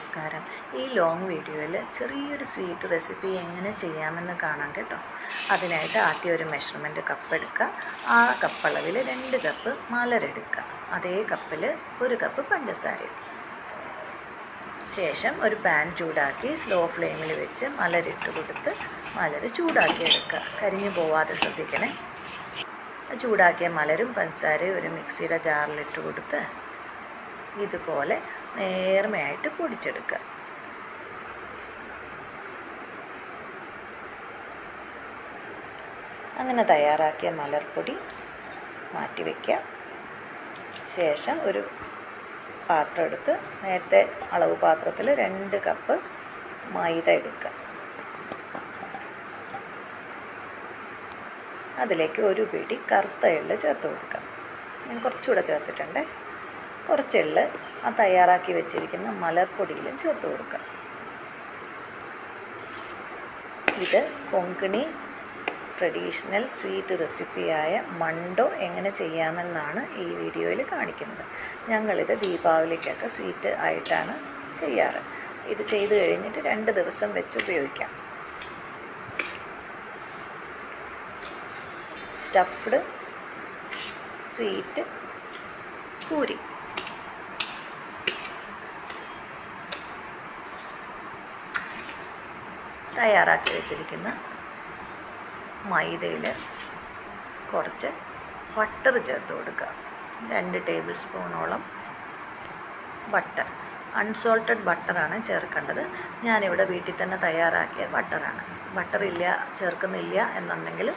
നമസ്കാരം. ഈ ലോങ് വീഡിയോയിൽ ചെറിയൊരു സ്വീറ്റ് റെസിപ്പി എങ്ങനെ ചെയ്യാമെന്ന് കാണാം കേട്ടോ. അതിനായിട്ട് ആദ്യം ഒരു മെഷർമെന്റ് കപ്പ് എടുക്കുക. ആ കപ്പളവിൽ രണ്ട് കപ്പ് മലരെടുക്കുക. അതേ കപ്പിൽ ഒരു കപ്പ് പഞ്ചസാര. ശേഷം ഒരു പാൻ ചൂടാക്കി സ്ലോ ഫ്ലെയിമിൽ വെച്ച് മലരിട്ട് കൊടുത്ത് മലർ ചൂടാക്കി എടുക്കുക. കരിഞ്ഞു പോവാതെ ശ്രദ്ധിക്കണേ. ചൂടാക്കിയ മലരും പഞ്ചസാരയും ഒരു മിക്സിയുടെ ജാറിലിട്ട് കൊടുത്ത് ഇതുപോലെ നേർമയായിട്ട് പൊടിച്ചെടുക്കുക. അങ്ങനെ തയ്യാറാക്കിയ മലർപ്പൊടി മാറ്റി വയ്ക്കുക ശേഷം ഒരു പാത്രം എടുത്ത് നേരത്തെ അളവ് പാത്രത്തിൽ രണ്ട് കപ്പ് മൈദ എടുക്കുക. അതിലേക്ക് ഒരു പിടി കറുത്ത എള്ള് ചേർത്ത് കൊടുക്കുക. ഞാൻ കുറച്ചുകൂടെ ചേർത്തിട്ടുണ്ട്. കുറച്ച് എള്ള് ആ തയ്യാറാക്കി വെച്ചിരിക്കുന്ന മലർപ്പൊടിയിലും ചേർത്ത് കൊടുക്കുക. ഇത് കൊങ്കിണി ട്രഡീഷണൽ സ്വീറ്റ് റെസിപ്പിയായ മണ്ടോ എങ്ങനെ ചെയ്യാമെന്നാണ് ഈ വീഡിയോയിൽ കാണിക്കുന്നത്. ഞങ്ങളിത് ദീപാവലിക്കൊക്കെ സ്വീറ്റ് ആയിട്ടാണ് ചെയ്യാറ്. ഇത് ചെയ്ത് കഴിഞ്ഞിട്ട് രണ്ട് ദിവസം വെച്ച് ഉപയോഗിക്കാം. Stuffed sweet puri. തയ്യാറാക്കി വെച്ചിരിക്കുന്ന മൈദയിൽ കുറച്ച് ബട്ടർ ചേർത്ത് കൊടുക്കുക. രണ്ട് ടേബിൾ സ്പൂണോളം ബട്ടർ. അൺസോൾട്ടഡ് ബട്ടറാണ് ചേർക്കേണ്ടത്. ഞാനിവിടെ വീട്ടിൽ തന്നെ തയ്യാറാക്കിയ ബട്ടറാണ്. ബട്ടറില്ല ചേർക്കുന്നില്ല എന്നുണ്ടെങ്കിൽ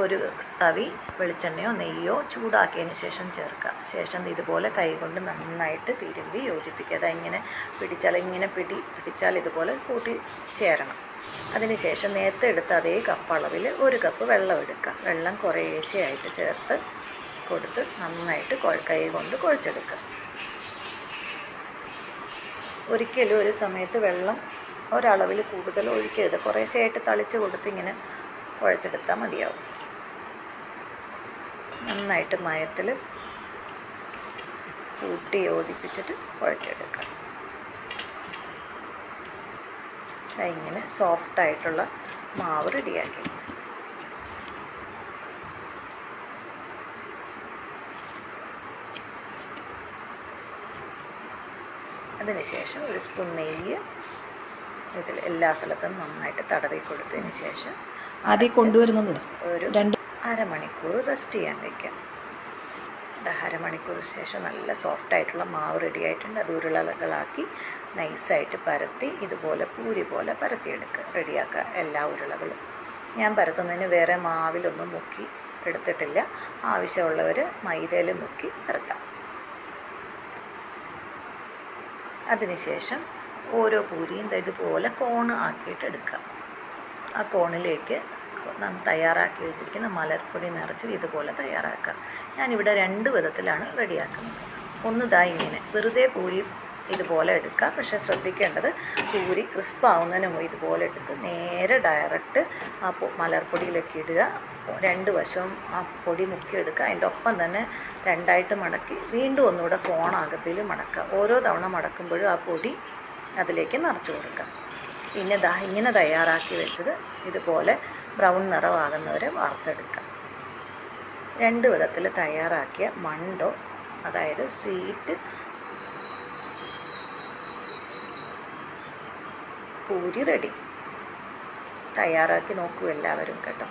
ഒരു തവി വെളിച്ചെണ്ണയോ നെയ്യോ ചൂടാക്കിയതിന് ശേഷം ചേർക്കുക. ശേഷം ഇതുപോലെ കൈകൊണ്ട് നന്നായിട്ട് തിരുമ്പി യോജിപ്പിക്കുക. അത് ഇങ്ങനെ പിടിച്ചാൽ ഇങ്ങനെ പിടി പിടിച്ചാൽ ഇതുപോലെ കൂട്ടി ചേരണം. അതിനുശേഷം നേരത്തെ എടുത്ത് അതേ കപ്പ് അളവിൽ ഒരു കപ്പ് വെള്ളം എടുക്കുക. വെള്ളം കുറേശ്ശെയായിട്ട് ചേർത്ത് കൊടുത്ത് നന്നായിട്ട് കൈ കൊണ്ട് കുഴച്ചെടുക്കുക. ഒരിക്കലും ഒരു സമയത്ത് വെള്ളം ഒരളവിൽ കൂടുതൽ ഒഴിക്കരുത്. കുറേശ്ശെയായിട്ട് തളിച്ച് കൊടുത്ത് ഇങ്ങനെ കുഴച്ചെടുത്താൽ മതിയാവും. നന്നായിട്ട് മയത്തിൽ കൂട്ടി യോജിപ്പിച്ചിട്ട് കുഴച്ചെടുക്കുക ദാ ഇങ്ങനെ സോഫ്റ്റായിട്ടുള്ള മാവ് റെഡിയാക്കി. അതിനുശേഷം ഒരു സ്പൂൺ നെയ്യ് ഇതിൽ എല്ലാ സ്ഥലത്തും നന്നായിട്ട് തടവി കൊടുത്തതിന് ശേഷം ആദ്യം കൊണ്ടുവരുന്നത് ഒരു രണ്ട് അരമണിക്കൂർ റെസ്റ്റ് ചെയ്യാൻ വയ്ക്കാം. അരമണിക്കൂർ ശേഷം നല്ല സോഫ്റ്റ് ആയിട്ടുള്ള മാവ് റെഡി ആയിട്ടുണ്ട്. അത് ഉരുളകളാക്കി നൈസായിട്ട് പരത്തി ഇതുപോലെ പൂരി പോലെ പരത്തിയെടുക്കുക. റെഡിയാക്കുക എല്ലാ ഉരുളകളും. ഞാൻ പരത്തുന്നതിന് വേറെ മാവിലൊന്നും മുക്കി എടുത്തിട്ടില്ല. ആവശ്യമുള്ളവർ മൈദയിൽ മുക്കി പരത്താം. അതിനുശേഷം ഓരോ പൂരിയും ഇതുപോലെ കോണ് ആക്കിയിട്ട് എടുക്കുക. ആ കോണിലേക്ക് നാം തയ്യാറാക്കി വെച്ചിരിക്കുന്ന മലർപ്പൊടി നിറച്ചത് ഇതുപോലെ തയ്യാറാക്കുക ഞാനിവിടെ രണ്ട് വിധത്തിലാണ് റെഡിയാക്കുന്നത്. ഒന്ന് ഇങ്ങനെ വെറുതെ പൂരി ഇതുപോലെ എടുക്കുക പക്ഷേ ശ്രദ്ധിക്കേണ്ടത് പൂരി ക്രിസ്പ് ആവുന്നതിന് മുമ്പ് ഇതുപോലെ എടുത്ത് നേരെ ഡയറക്റ്റ് ആ മലർപ്പൊടിയിലേക്ക് ഇടുക. രണ്ട് വശവും ആ പൊടി മുക്കിയെടുക്കുക അതിന്റെ ഒപ്പം തന്നെ രണ്ടായിട്ട് മടക്കി വീണ്ടും ഒന്നുകൂടെ കോണാകത്തിൽ മടക്കുക. ഓരോ തവണ മടക്കുമ്പോഴും ആ പൊടി അതിലേക്ക് നിറച്ച് കൊടുക്കുക. പിന്നെ ദാ ഇങ്ങനെ തയ്യാറാക്കി വെച്ചത് ഇതുപോലെ ബ്രൗൺ നിറമാകുന്നവരെ വാർത്തെടുക്കാം. രണ്ട് വിധത്തിൽ തയ്യാറാക്കിയ മണ്ടോ അതായത് സ്വീറ്റ് പൂരി റെഡി. തയ്യാറാക്കി നോക്കൂ എല്ലാവരും കേട്ടോ.